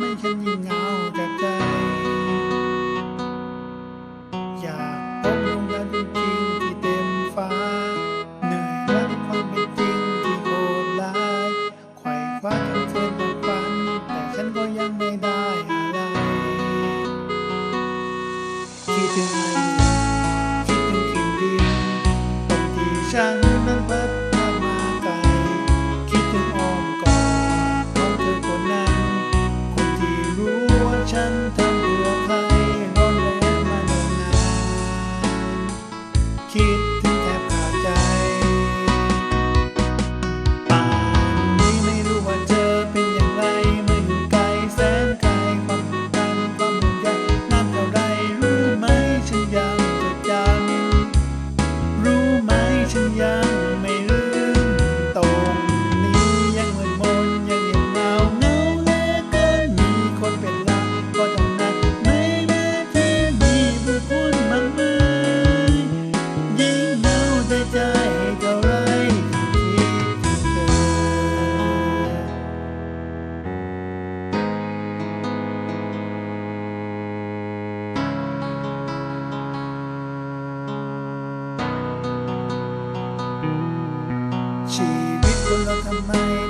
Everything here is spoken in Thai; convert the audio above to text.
ไม่ฉันยิ่งเหงาจากใจ อยากพบดวงดาวจริงที่เต็มฟ้า เหนื่อยและความเป็นจริงที่โหดร้ายไขว่คว้าจนั้นหมดฝัน แต่ฉันก็ยังไม่ได้อะไรคิดถึงคิดถึงคิดดินบางทีฉัน ชีวิต